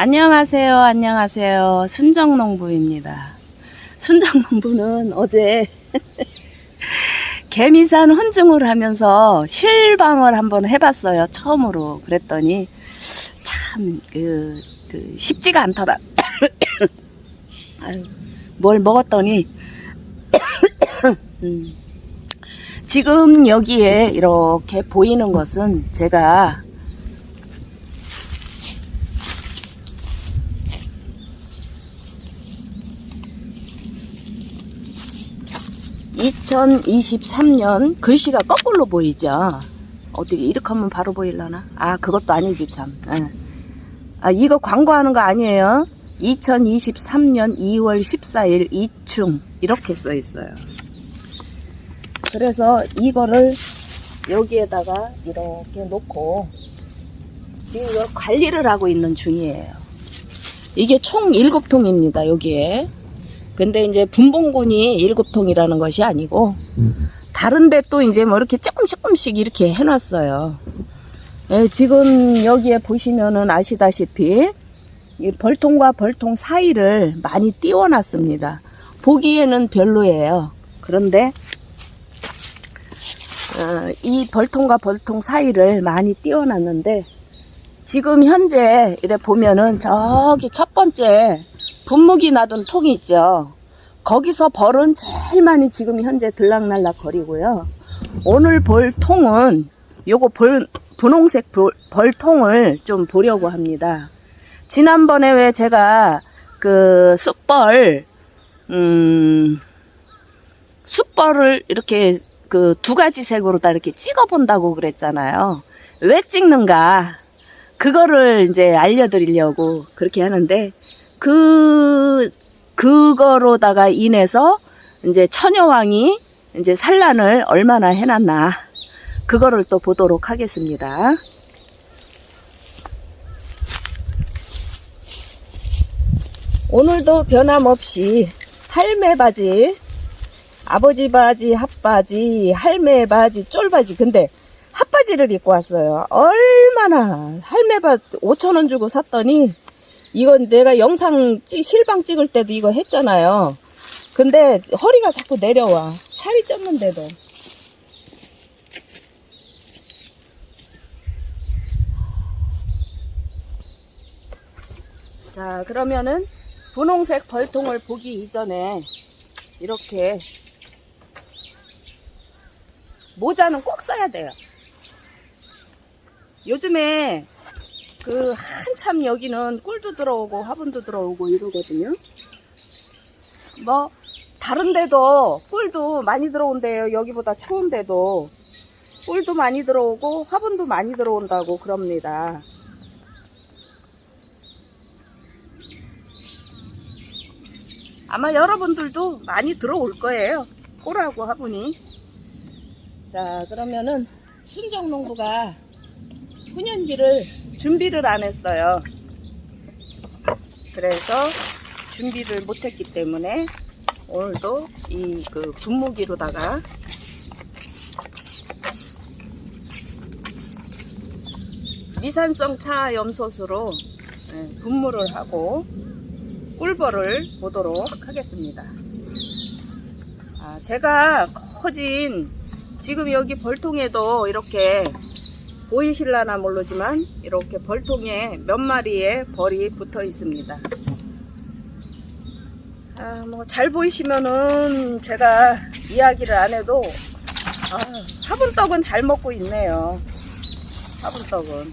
안녕하세요. 안녕하세요. 순정농부입니다. 순정농부는 어제 개미산 hun증을 하면서 실방을 한번 해봤어요. 처음으로. 그랬더니 참, 그, 그 쉽지가 않더라. 아유, 뭘 먹었더니, 음, 지금 여기에 이렇게 보이는 것은 제가 2023년 글씨가 거꾸로 보이죠? 어떻게 이렇게 하면 바로 보일라나? 아, 그것도 아니지, 참. 예. 아, 이거 광고하는 거 아니에요? 2023년 2월 14일 이충. 이렇게 써 있어요. 그래서 이거를 여기에다가 이렇게 놓고 지금 관리를 하고 있는 중이에요. 이게 총 7통입니다, 여기에. 근데 이제 분봉군이 7통이라는 것이 아니고 다른데 또 이제 뭐 이렇게 조금 조금씩 이렇게 해놨어요. 예, 지금 여기에 보시면은 아시다시피 이 벌통과 벌통 사이를 많이 띄워놨습니다. 보기에는 별로예요. 그런데 어, 이 벌통과 벌통 사이를 많이 띄워놨는데 지금 현재 이래 보면은 저기 첫 번째 분무기 놔둔 통이 있죠. 거기서 벌은 제일 많이 지금 현재 들락날락 거리고요. 오늘 볼 통은 요거 벌, 분홍색 벌, 벌통을 좀 보려고 합니다. 지난번에 왜 제가 그 쑥벌, 음, 쑥벌을 이렇게 그 두 가지 색으로 다 이렇게 찍어 본다고 그랬잖아요. 왜 찍는가? 그거를 이제 알려드리려고 그렇게 하는데, 그, 그거로다가 인해서 이제 처녀왕이 이제 산란을 얼마나 해놨나. 그거를 또 보도록 하겠습니다. 오늘도 변함없이 할매 바지, 아버지 바지, 핫바지, 할매 바지, 쫄바지. 근데 핫바지를 입고 왔어요. 얼마나 할매 바지 5천원 주고 샀더니 이건 내가 영상 찍, 실방 찍을 때도 이거 했잖아요. 근데 허리가 자꾸 내려와. 살이 쪘는데도. 자, 그러면은 분홍색 벌통을 보기 이전에 이렇게 모자는 꼭 써야 돼요. 요즘에 그 한참 여기는 꿀도 들어오고 화분도 들어오고 이러거든요. 뭐 다른 데도 꿀도 많이 들어온대요. 여기보다 추운데도 꿀도 많이 들어오고 화분도 많이 들어온다고 그럽니다. 아마 여러분들도 많이 들어올 거예요. 꿀하고 화분이. 자, 그러면은 순정농부가 훈연기를 준비를 안 했어요. 그래서 준비를 못 했기 때문에 오늘도 이 그 분무기로다가 미산성 차 염소수로 예, 분무를 하고 꿀벌을 보도록 하겠습니다. 아, 제가 커진 지금 여기 벌통에도 이렇게 보이실라나 모르지만 이렇게 벌통에 몇 마리의 벌이 붙어 있습니다. 아, 뭐 잘 보이시면은 제가 이야기를 안 해도 아, 화분떡은 잘 먹고 있네요. 화분떡은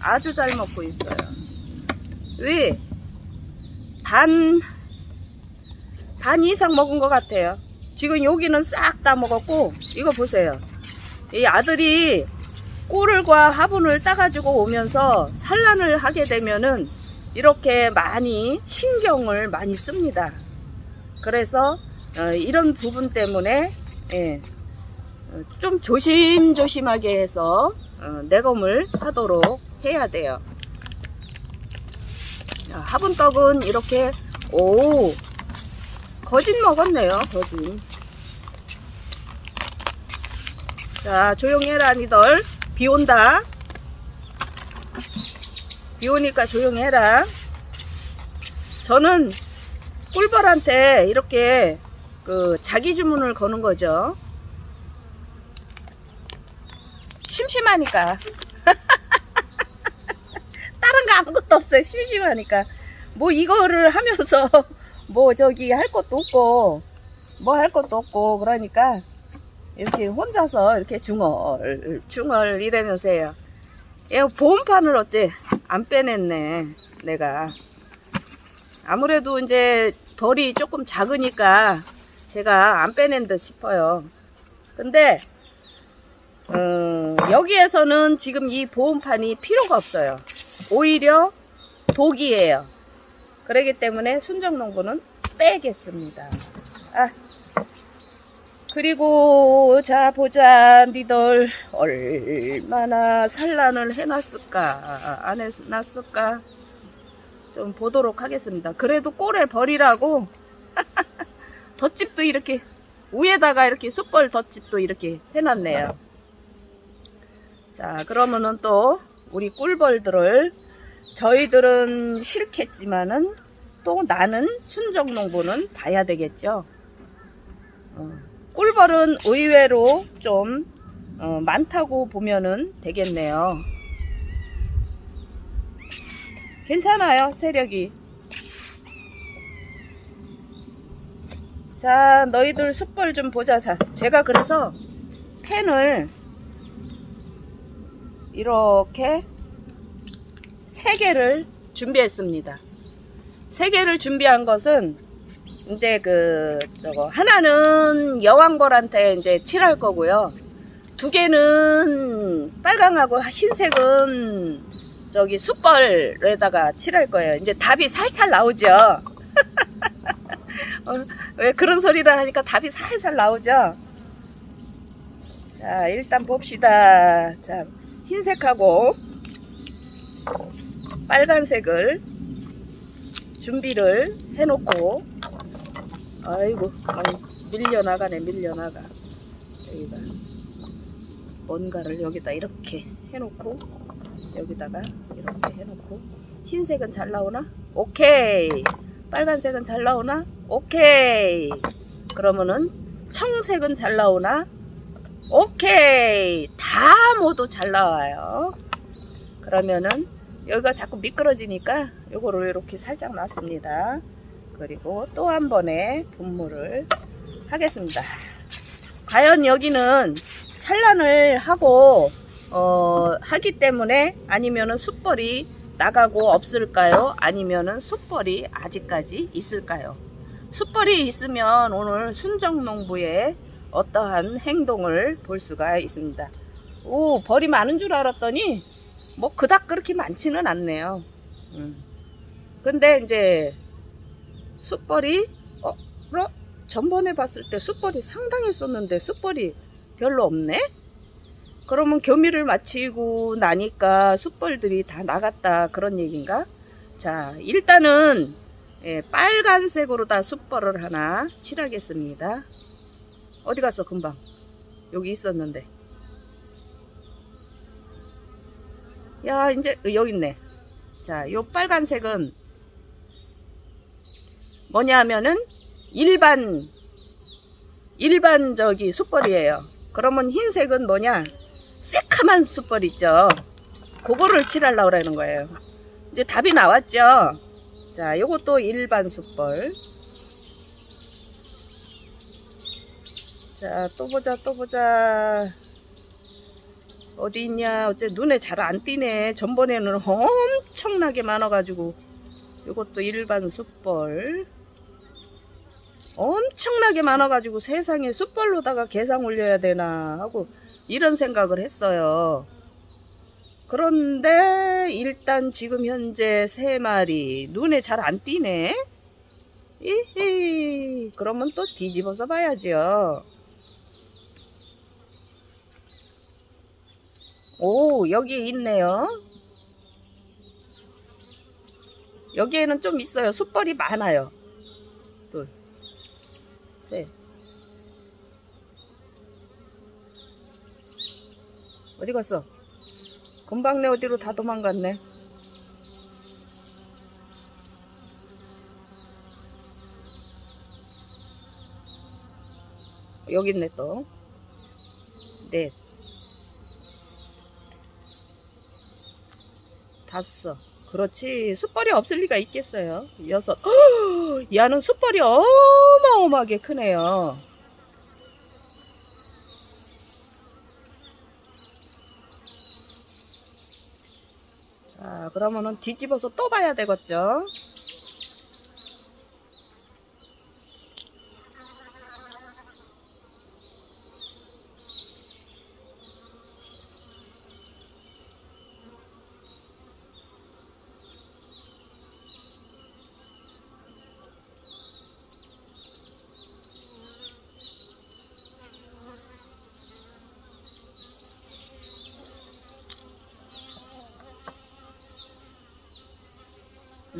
아주 잘 먹고 있어요. 왜? 반, 반 이상 먹은 것 같아요. 지금 여기는 싹 다 먹었고, 이거 보세요. 이 아들이 꿀과 화분을 따가지고 오면서 산란을 하게 되면은 이렇게 많이 신경을 많이 씁니다. 그래서 어, 이런 부분 때문에 예, 어, 좀 조심조심하게 해서 어, 내검을 하도록 해야 돼요. 자, 화분떡은 이렇게 오 거진 먹었네요 거진 자 조용해라 니들 비 온다 비 오니까 조용해라 저는 꿀벌한테 이렇게 그 자기 주문을 거는 거죠. 심심하니까. 다른 거 아무것도 없어요. 심심하니까. 뭐 이거를 하면서 뭐 저기 할 것도 없고 뭐 할 것도 없고 그러니까 이렇게 혼자서 이렇게 중얼 중얼 이러면서 해요. 얘 보온판을 어째 안 빼냈네 내가 아무래도 이제 벌이 조금 작으니까 제가 안 빼낸 듯 싶어요. 근데 어, 여기에서는 지금 이 보온판이 필요가 없어요. 오히려 독이에요. 그러기 때문에 순정농부는 빼겠습니다. 아, 그리고 자 보자 니들 얼마나 산란을 해놨을까 안 해놨을까 좀 보도록 하겠습니다. 그래도 꼴에 버리라고 덧집도 이렇게 위에다가 이렇게 숯벌 덧집도 이렇게 해놨네요. 자 그러면은 또 우리 꿀벌들을 저희들은 싫겠지만은 또 나는 순정농부는 봐야 되겠죠. 어, 꿀벌은 의외로 좀 어, 많다고 보면은 되겠네요. 괜찮아요, 세력이. 자, 너희들 숯벌 좀 보자. 자, 제가 그래서 펜을 이렇게 세 개를 준비했습니다. 세 개를 준비한 것은 이제 그 저거 하나는 여왕벌한테 이제 칠할 거고요. 두 개는 빨강하고 흰색은 저기 숯벌에다가 칠할 거예요. 이제 답이 살살 나오죠. 어, 왜 그런 소리를 하니까 답이 살살 나오죠. 자, 일단 봅시다. 자, 흰색하고 빨간색을 준비를 해놓고 아이고 아이, 밀려나가네 밀려나가. 여기가 뭔가를 여기다 이렇게 해놓고 여기다가 이렇게 해놓고. 흰색은 잘 나오나? 오케이. 빨간색은 잘 나오나? 오케이. 그러면은 청색은 잘 나오나? 오케이. 다 모두 잘 나와요. 그러면은 여기가 자꾸 미끄러지니까 요거를 이렇게 살짝 놨습니다 그리고 또 한 번에 분무를 하겠습니다 과연 여기는 산란을 하고 어, 하기 때문에 아니면은 숯벌이 나가고 없을까요? 아니면은 숯벌이 아직까지 있을까요? 숯벌이 있으면 오늘 순정농부의 어떠한 행동을 볼 수가 있습니다. 오, 벌이 많은 줄 알았더니 뭐 그닥 그렇게 많지는 않네요. 음. 근데 이제 숯벌이 어, 그럼 전번에 봤을 때 숯벌이 상당했었는데 숯벌이 별로 없네? 그러면 교미를 마치고 나니까 숯벌들이 다 나갔다 그런 얘기인가? 자 일단은 예, 빨간색으로 다 숯벌을 하나 칠하겠습니다. 어디 갔어 금방 여기 있었는데 야 이제 어, 여기 있네 자 요 빨간색은 뭐냐 하면은 일반 일반 저기 숯벌이에요 그러면 흰색은 뭐냐 새카만 숯벌 있죠 그거를 칠하려고 그러는 거예요 이제 답이 나왔죠 자 요것도 일반 숯벌 자, 또 보자, 또 보자. 어디 있냐? 어째 눈에 잘 안 띄네. 전번에는 엄청나게 많아가지고. 이것도 일반 숯벌. 엄청나게 많아가지고 세상에 숯벌로다가 개상 올려야 되나 하고 이런 생각을 했어요. 그런데 일단 지금 현재 세 마리 눈에 잘 안 띄네. 이히 그러면 또 뒤집어서 봐야지요. 오, 여기 있네요. 여기에는 좀 있어요. 숯벌이 많아요. 쎄. 어디 갔어? 금방 내 어디로 다 도망갔네. 여기 있네 또. 네. 넷. 다섯. 그렇지. 숯벌이 없을 리가 있겠어요. 여섯. 허! 야는 숯벌이 어마어마하게 크네요. 자, 그러면은 뒤집어서 또 봐야 되겠죠?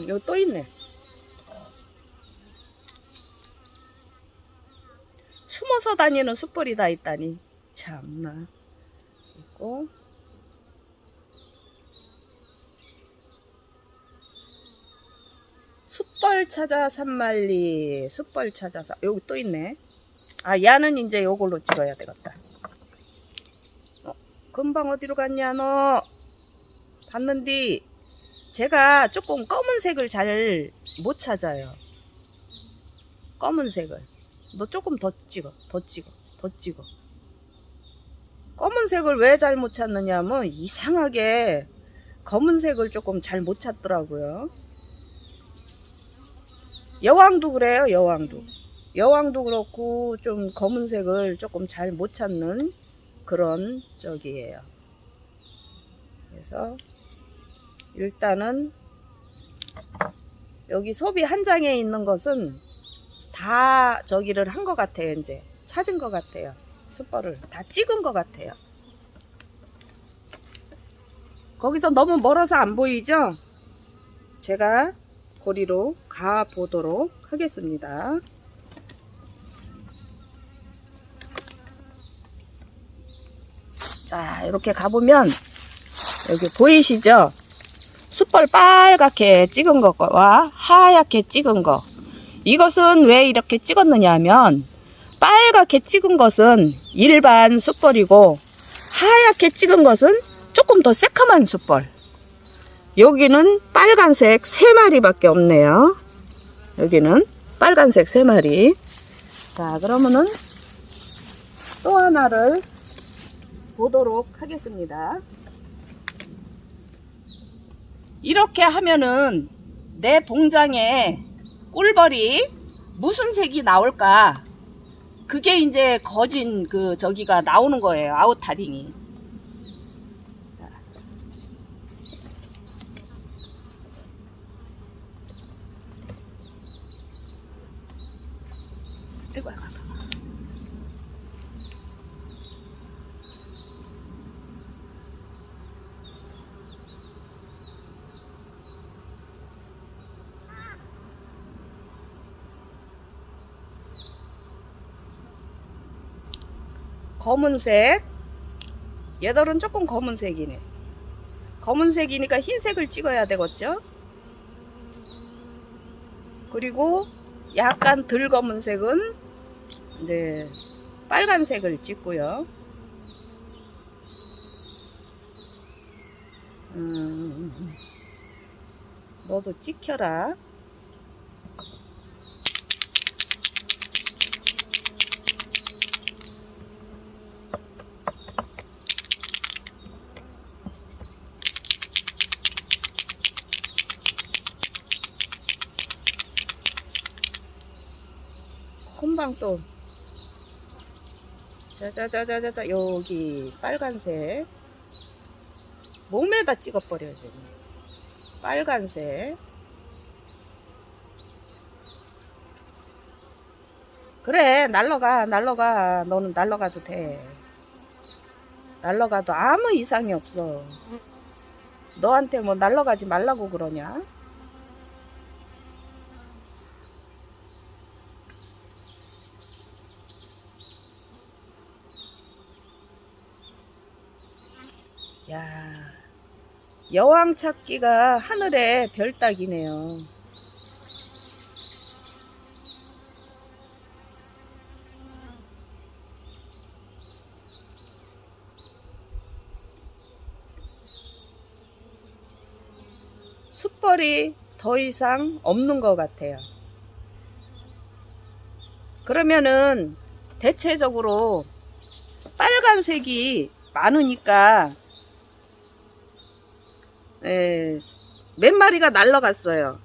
여기 또 있네. 숨어서 다니는 숯벌이 다 있다니. 참나. 있고. 숯벌 찾아 산말리. 숯벌 찾아 산. 여기 또 있네. 아, 야는 이제 요걸로 찍어야 되겠다. 어, 금방 어디로 갔냐, 너? 봤는디. 제가 조금 검은색을 잘 못 찾아요. 검은색을. 너 조금 더 찍어. 더 찍어. 더 찍어. 검은색을 왜 잘 못 찾느냐 면 이상하게 검은색을 조금 잘 못 찾더라고요. 여왕도 그래요. 여왕도. 여왕도 그렇고 좀 검은색을 조금 잘 못 찾는 그런 적이에요. 그래서 일단은 여기 소비 한 장에 있는 것은 다 저기를 한 것 같아요 이제. 찾은 것 같아요. 숯벌을 다 찍은 것 같아요. 거기서 너무 멀어서 안 보이죠? 제가 고리로 가 보도록 하겠습니다. 자 이렇게 가보면 여기 보이시죠 숯벌 빨갛게 찍은 것과 하얗게 찍은 거. 이것은 왜 이렇게 찍었느냐 하면 빨갛게 찍은 것은 일반 숯벌이고 하얗게 찍은 것은 조금 더 새카만 숯벌. 여기는 빨간색 세 마리밖에 없네요. 여기는 빨간색 세 마리. 자, 그러면은 또 하나를 보도록 하겠습니다. 이렇게 하면은 내 봉장에 꿀벌이 무슨 색이 나올까? 그게 이제 거진 그 저기가 나오는 거예요. 아웃타링이. 자. 아이고, 아이고, 아이고. 검은색. 얘들은 조금 검은색이네. 검은색이니까 흰색을 찍어야 되겠죠? 그리고 약간 덜 검은색은 이제 빨간색을 찍고요. 음, 너도 찍혀라. 금방 또. 자자자자자자 여기 빨간색. 몸에다 찍어 버려야 되네. 빨간색. 그래 날러가 날러가. 너는 날러가도 돼. 날러가도 아무 이상이 없어. 너한테 뭐 날러가지 말라고 그러냐 여왕 찾기가 하늘의 별따기네요. 숯벌이 더 이상 없는 것 같아요. 그러면은 대체적으로 빨간색이 많으니까 예, 몇 마리가 날라갔어요.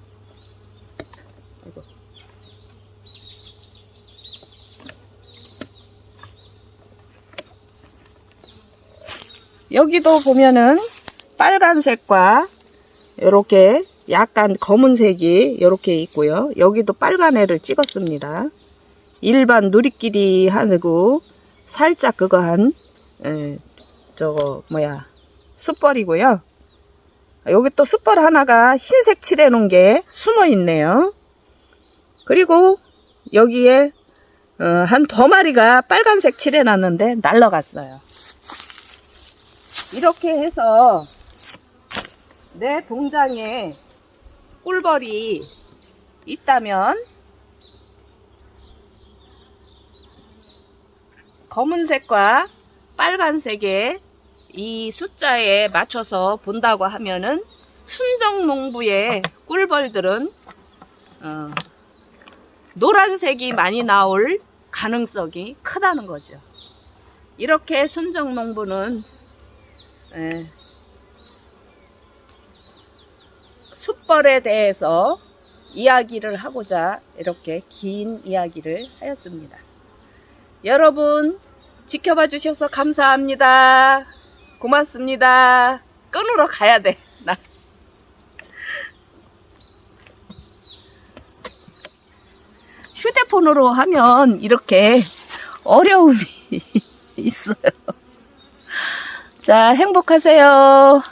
여기도 보면은 빨간색과 이렇게 약간 검은색이 이렇게 있고요. 여기도 빨간 애를 찍었습니다. 일반 누리끼리 하고 살짝 그거 한 에, 저거 뭐야 숯벌이고요. 여기 또 숯벌 하나가 흰색 칠해 놓은 게 숨어 있네요. 그리고 여기에 어, 한두 마리가 빨간색 칠해 놨는데 날라갔어요. 이렇게 해서 내 동장에 꿀벌이 있다면 검은색과 빨간색의 이 숫자에 맞춰서 본다고 하면은 순정 농부의 꿀벌들은 어, 노란색이 많이 나올 가능성이 크다는 거죠. 이렇게 순정 농부는 에, 숯벌에 대해서 이야기를 하고자 이렇게 긴 이야기를 하였습니다. 여러분 지켜봐 주셔서 감사합니다. 고맙습니다. 끊으러 가야 돼. 나. 휴대폰으로 하면 이렇게 어려움이 있어요. 자, 행복하세요.